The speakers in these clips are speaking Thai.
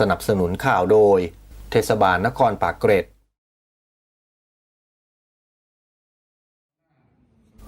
สนับสนุนข่าวโดย เทศบาลนครปากเกร็ด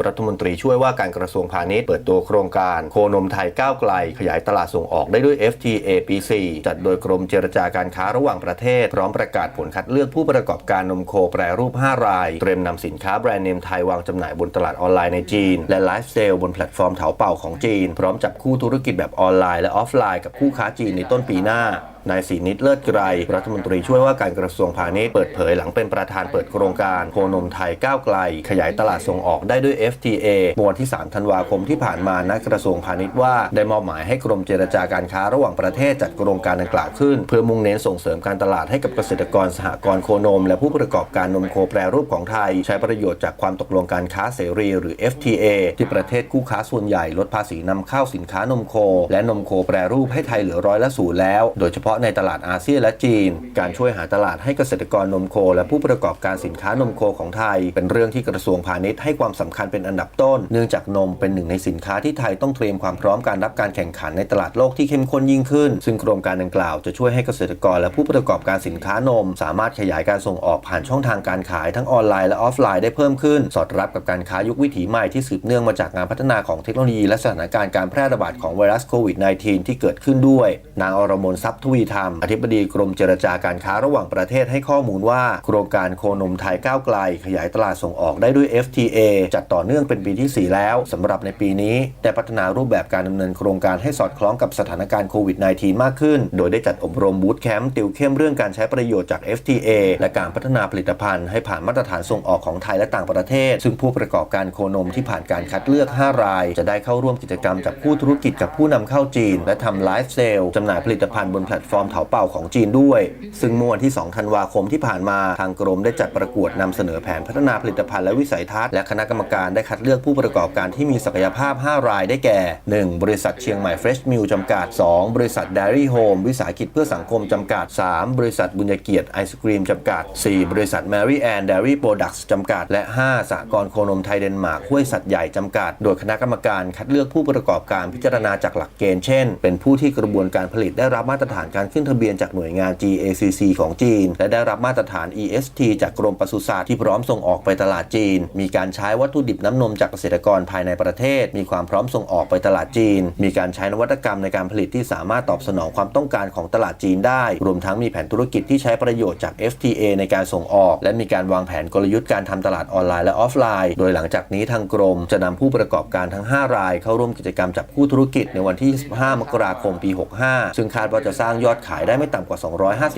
รัฐมนตรีช่วยว่าการกระทรวงพาณิชย์เปิดตัวโครงการโคนมไทยก้าวไกล ขยายตลาดส่งออกได้ด้วย FTA ปี4จัดโดยกรมเจรจาการค้าระหว่างประเทศ พร้อมประกาศผลคัดเลือกผู้ประกอบการนมโคแปรรูป 5 ราย เตรียมนำสินค้าแบรนด์เนมไทยวางจำหน่ายบนตลาดออนไลน์ในจีน และไลฟ์เซลบนแพลตฟอร์มเถาเป่าของจีน พร้อมจับคู่ธุรกิจแบบออนไลน์และออฟไลน์กับคู่ค้าจีนในต้นปีหน้านายศรีนิตเลิศไกรรัฐมนตรีช่วยว่าการกระทรวงพาณิชย์เปิดเผยหลังเป็นประธานเปิดโครงการโคนมไทยก้าวไกล ขยายตลาดส่งออกได้ด้วย FTA เมื่อวันที่ 3 ธันวาคมที่ผ่านมาณกระทรวงพาณิชย์ว่าได้มอบหมายให้กรมเจรจาการค้าระหว่างประเทศจัดโครงการดังกล่าวขึ้น เพื่อมุ่งเน้นส่งเสริมการตลาดให้กับเกษตรกรสหกรณ์โคนม และผู้ประกอบการนมโคแปรรูปของไทย ใช้ประโยชน์จากความตกลงการค้าเสรี หรือ FTA ที่ประเทศคู่ค้าส่วนใหญ่ลดภาษีนำเข้าสินค้านมโค และนมโคแปรรูปให้ไทยเหลือร้อยละศูนย์แล้ว โดยเฉพาะในตลาดอาเซียนและจีน การช่วยหาตลาดให้เกษตรกรนมโค และผู้ประกอบการสินค้านมโคของไทย เป็นเรื่องที่กระทรวงพาณิชย์ให้ความสำคัญเป็นอันดับต้น เนื่องจากนมเป็นหนึ่งในสินค้าที่ไทยต้องเตรียมความพร้อมการรับการแข่งขันในตลาดโลกที่เข้มข้นยิ่งขึ้น ซึ่งโครงการดังกล่าวจะช่วยให้เกษตรกรและผู้ประกอบการสินค้านม สามารถขยายการส่งออกผ่านช่องทางการขายทั้งออนไลน์และออฟไลน์ได้เพิ่มขึ้น สอดรับกับการค้ายุควิถีใหม่ที่สืบเนื่องมาจากงานพัฒนาของเทคโนโลยีและสถานการณ์การแพร่ระบาดของไวรัสโควิด -19 ที่เกิดขึ้นด้วย นางอรมนทรัพย์ทวีธรรม อธิบดีกรมเจรจาการค้าระหว่างประเทศให้ข้อมูลว่า โครงการโคนมไทยก้าวไกล ขยายตลาดส่งออกได้ด้วย FTA จัดต่อเนื่องเป็นปีที่ 4 แล้วสำหรับในปีนี้ ได้พัฒนารูปแบบการดำเนินโครงการให้สอดคล้องกับสถานการณ์โควิด -19 มากขึ้น โดยได้จัดอบรมบูตแคมป์ติวเข้มเรื่องการใช้ประโยชน์จาก FTA และการพัฒนาผลิตภัณฑ์ให้ผ่านมาตรฐานส่งออกของไทยและต่างประเทศ ซึ่งผู้ประกอบการโคนมที่ผ่านการคัดเลือก 5 ราย จะได้เข้าร่วมกิจกรรมจับคู่ธุรกิจกับผู้นำเข้าจีน และทำไลฟ์เซลจำหน่ายผลิตภัณฑ์บนแพลตฟอร์มเถาเป่าของจีนด้วย ซึ่งเมื่อวันที่ 2 ธันวาคมที่ผ่านมาทางกรมได้จัดประกวดนำเสนอแผนพัฒนาผลิตภัณฑ์และวิสัยทัศน์และคณะกรรมการได้คัดเลือกผู้ประกอบการที่มีศักยภาพ 5 รายได้แก่ 1. บริษัทเชียงใหม่เฟรชมิลจำกัด 2. บริษัท Dairy Home วิสาหกิจเพื่อสังคมจำกัด 3. บริษัทบุญเกียรติไอศกรีมจำกัด 4. บริษัท Mary Ann Dairy Products จำกัด และ 5. สหกรณ์โคนมไทยเดนมาร์กห้วยสัตว์ใหญ่จำกัด โดยคณะกรรมการคัดเลือกผู้ประกอบการพิจารณาจากหลักเกณฑ์เช่น เป็นผู้ที่กระบวนการผลิตได้รับมาตรฐานการขึ้นทะเบียนจากหน่วยงาน GACC ของจีน และได้รับมาตรฐาน EST จากกรมปศุสัตว์ที่พร้อมส่งออกไปตลาดจีน มีการใช้วัตถุดิบน้ำนมจากเกษตรกรภายในประเทศ มีความพร้อมส่งออกไปตลาดจีน มีการใช้นวัตกรรมในการผลิตที่สามารถตอบสนองความต้องการของตลาดจีนได้ รวมทั้งมีแผนธุรกิจที่ใช้ประโยชน์จาก FTA ในการส่งออก และมีการวางแผนกลยุทธ์การทำตลาดออนไลน์และออฟไลน์ โดยหลังจากนี้ทางกรม จะนำผู้ประกอบการทั้ง 5 ราย เข้าร่วมกิจกรรมจับคู่ธุรกิจในวันที่25มกราคม ปี 65 ซึ่งคาดว่าจะสร้างยอดอดขายได้ไม่ต่ำกว่า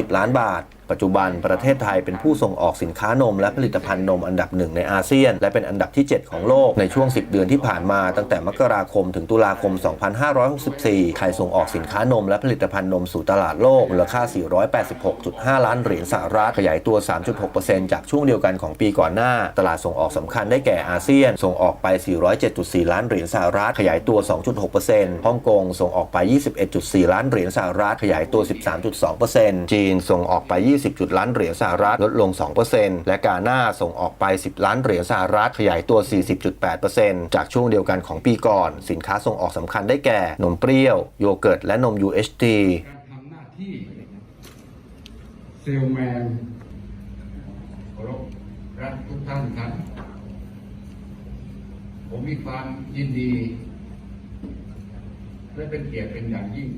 250 ล้านบาท ปัจจุบันประเทศไทยเป็นผู้ส่งออกสินค้านมและผลิตภัณฑ์นมอันดับหนึ่งในอาเซียน และเป็นอันดับที่ 7 ของโลกในช่วง 10 เดือนที่ผ่านมาตั้งแต่มกราคมถึงตุลาคม 2564 ไทยส่งออกสินค้านมและผลิตภัณฑ์นมสู่ตลาดโลกมูลค่า 486.5 ล้านเหรียญสหรัฐขยายตัว 3.6%จากช่วงเดียวกันของปีก่อนหน้า ตลาดส่งออกสำคัญได้แก่อาเซียน ส่งออกไป 407.4 ล้านเหรียญสหรัฐขยายตัว 2.6%ฮ่องกงส่งออกไป 21.4 ล้านเหรียญสหรัฐขยายตัว13.2%จีนส่งออกไป 20จุดล้านเหรียญสหรัฐลดลง 2%และกาหน้าส่งออกไป 10 ล้านเหรียญสหรัฐขยายตัว 40.8%จากช่วงเดียวกันของปีก่อน สินค้าส่งออกสำคัญได้แก่ นมเปรี้ยว โยเกิร์ต และนม UHT การทำหน้าที่เซลแมนเคารพรักทุกท่านครับ ผมมีความยินดี และเป็นเกียรติเป็นอย่างยิ่ง